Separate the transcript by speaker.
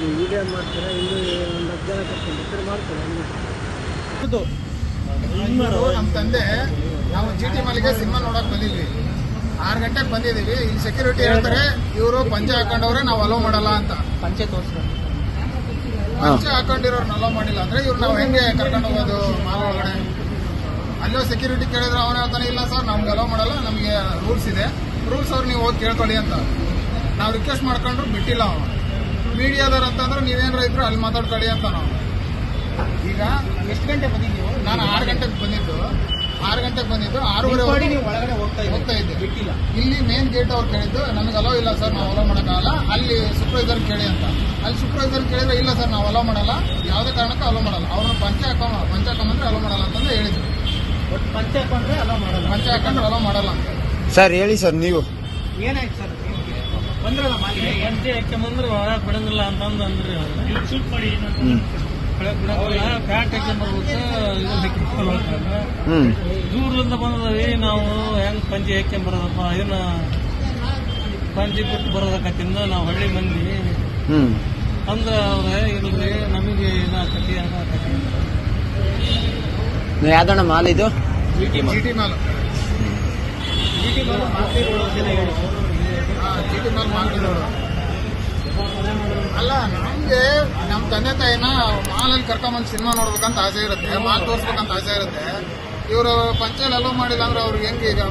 Speaker 1: ನೀವು ವಿಡಿಯೋ ಮಾಡ್ತಾರೆ? ಇಲ್ಲಿ ಒಂದು ಹತ್ತು ಜನ ಕರ್ಕೊಂಡು ಮಾಡ್ತಾರೆ ಹಂಗೆ
Speaker 2: ನಮ್ಮ ತಂದೆ ನಾವು ಜಿ ಟಿ ಮಾಲಿಗೆ ಸಿನಿಮಾ ನೋಡಕ್ ಬಂದಿದ್ವಿ. ಆರು ಗಂಟೆಗೆ ಬಂದಿದ್ದೀವಿ. ಈ ಸೆಕ್ಯೂರಿಟಿ ಹೇಳ್ತಾರೆ ಇವರು ಪಂಚೆ ಹಾಕೊಂಡವ್ರೆ ನಾವು ಅಲೋ ಮಾಡಲ್ಲ ಅಂತ.
Speaker 1: ಪಂಚೆ ತೋರಿಸ್ತಾರೆ.
Speaker 2: ಪಂಚೆ ಹಾಕೊಂಡಿರೋರ್ನ ಅಲೋ ಮಾಡಿಲ್ಲ ಅಂದ್ರೆ ಇವ್ರು ನಾವು ಹೆಂಗೆ ಕರ್ಕೊಂಡು ಹೋಗೋದು ಮಾಲ್ ಒಳಗಡೆ? ಅಲ್ಲೋ ಸೆಕ್ಯೂರಿಟಿ ಕೇಳಿದ್ರೆ ಅವನು ಹೇಳ್ತಾನೆ ಇಲ್ಲ ಸರ್ ನಮ್ಗೆ ಅಲೋ ಮಾಡಲ್ಲ ನಮಗೆ ರೂಲ್ಸ್ ಇದೆ. ರೂಲ್ಸ್ ಅವ್ರು ನೀವು ಹೋಗಿ ಕೇಳ್ಕೊಳ್ಳಿ ಅಂತ. ನಾವು ರಿಕ್ವೆಸ್ಟ್ ಮಾಡ್ಕೊಂಡ್ರು ಬಿಟ್ಟಿಲ್ಲ ಅವನು. ಮೀಡಿಯಾದವ್ರು ಅಂತಂದ್ರೆ ನೀವೇನಾರ ಇದ್ರು ಅಲ್ಲಿ ಮಾತಾಡ್ಕೊಳ್ಳಿ ಅಂತ ನಾವು. ಈಗ
Speaker 1: ಎಷ್ಟು ಗಂಟೆ ಬಂದಿದ್ದೀವಿ
Speaker 2: ನಾನು ಆರು ಗಂಟೆಗೆ ಬಂದಿದ್ದು. ಆರು ಗಂಟೆಗೆ ಬಂದಿದ್ದು ಆರೂವರೆ
Speaker 1: ನೀವು ಒಳಗಡೆ ಹೋಗ್ತಾ
Speaker 2: ಹೋಗ್ತಾ ಇದ್ದೆ
Speaker 1: ಬಿಟ್ಟಿಲ್ಲ.
Speaker 2: ಇಲ್ಲಿ ಮೇನ್ ಗೇಟ್ ಅವ್ರು ಕೇಳಿದ್ದು ನಮಗೆ ಅಲೋ ಇಲ್ಲ ಸರ್ ನಾವು ಅಲೋ ಮಾಡೋಕ್ಕಾಗಲ್ಲ. ಅಲ್ಲಿ ಸೂಪರ್ವೈಸರ್ ಕೇಳಿ ಅಂತ. ಅಲ್ಲಿ ಸೂಪರ್ವೈಸರ್ ಕೇಳಿದ್ರೆ ಇಲ್ಲ ಸರ್ ನಾವು ಅಲೋ ಮಾಡಲ್ಲ. ಯಾವುದೇ ಕಾರಣಕ್ಕೂ ಅಲೋ ಮಾಡಲ್ಲ. ಅವ್ರನ್ನ ಪಂಚೆ ಹಾಕೋ ಪಂಚ ಹಾಕೊಂಡ್ರೆ ಅಲೋ ಮಾಡಲ್ಲ ಅಂತಂದು ಹೇಳಿದ್ರು
Speaker 1: ಒಟ್ಟು ಪಂಚೆ ಹಾಕೊಂಡ್ರೆ ಅಲೋ ಮಾಡಲ್ಲ.
Speaker 2: ಪಂಚೆ ಹಾಕೊಂಡ್ರೆ ಅಲೋ ಮಾಡಲ್ಲ ಅಂತ.
Speaker 3: ಸರ್ ಹೇಳಿ ಸರ್ ನೀವು.
Speaker 1: ಏನಾಯ್ತು ಸರ್ ಬಂದ್ರಲ್ಲ ಮಾಲಿಗೆ
Speaker 4: ಗಂಟೆ ಹಾಕ್ಯಂಬಂದ್ರೆ ಒಳಗೆ ಬಿಡಂಗಿಲ್ಲ ಅಂತಂದು ಅಂದ್ರಿ ಶೂಟ್ ಮಾಡಿ ಒಳಗೆ ಬಿಡಂಗಿಲ್ಲ. ಪ್ಯಾಂಟ್ ಹಾಕ್ಯಂಬರ್ಬೇಕು ಇದನ್ನ ಹಾಕ್ಯಂಬರ್ಬೇಕು
Speaker 3: ಹ್ಮ್.
Speaker 4: ದೂರದಿಂದ ಬಂದದವಿ ನಾವು ಹೆಂಗ್ ಪಂಚಿ ಹಾಕ್ಯಂಬರೋದಪ್ಪ ಇದನ್ನ ಪಂಚಿ ಬಿಟ್ಟು ಬರೋದಕ್ಕತ್ತಿಂದ ನಾವು ಹಳ್ಳಿ ಮಂದಿ.
Speaker 3: ಅಂದ್ರೆ
Speaker 4: ಅಂದ್ರ ಅವ್ರ ಇಲ್ರಿ ನಮಗೆ ಇದಾಕತಿ
Speaker 3: ಯಾವ್ದಣ್ಣ ಮಾಲ್ ಇದು?
Speaker 2: G T mall.
Speaker 1: G T mall road ಅಂತ ಹೇಳಿ
Speaker 2: G T mall market road ನಮ್ಗೆ ನಮ್ಮ ತಂದೆ ತಾಯಿನ ಮಾಲಲ್ಲಿ ಕರ್ಕೊಂಬಂದು ಸಿನಿಮಾ ನೋಡ್ಬೇಕಂತ ಆಸೆ ಇರುತ್ತೆ, ಮಾಲ್ ತೋರಿಸ್ಬೇಕಂತ ಆಸೆ ಇರುತ್ತೆ. ಇವರು ಪಂಚಾಯಲ್ ಅಲೋ ಮಾಡಿಲ್ಲ ಅಂದ್ರೆ ಅವ್ರಿಗೆ ಹೆಂಗೆ ಈಗ?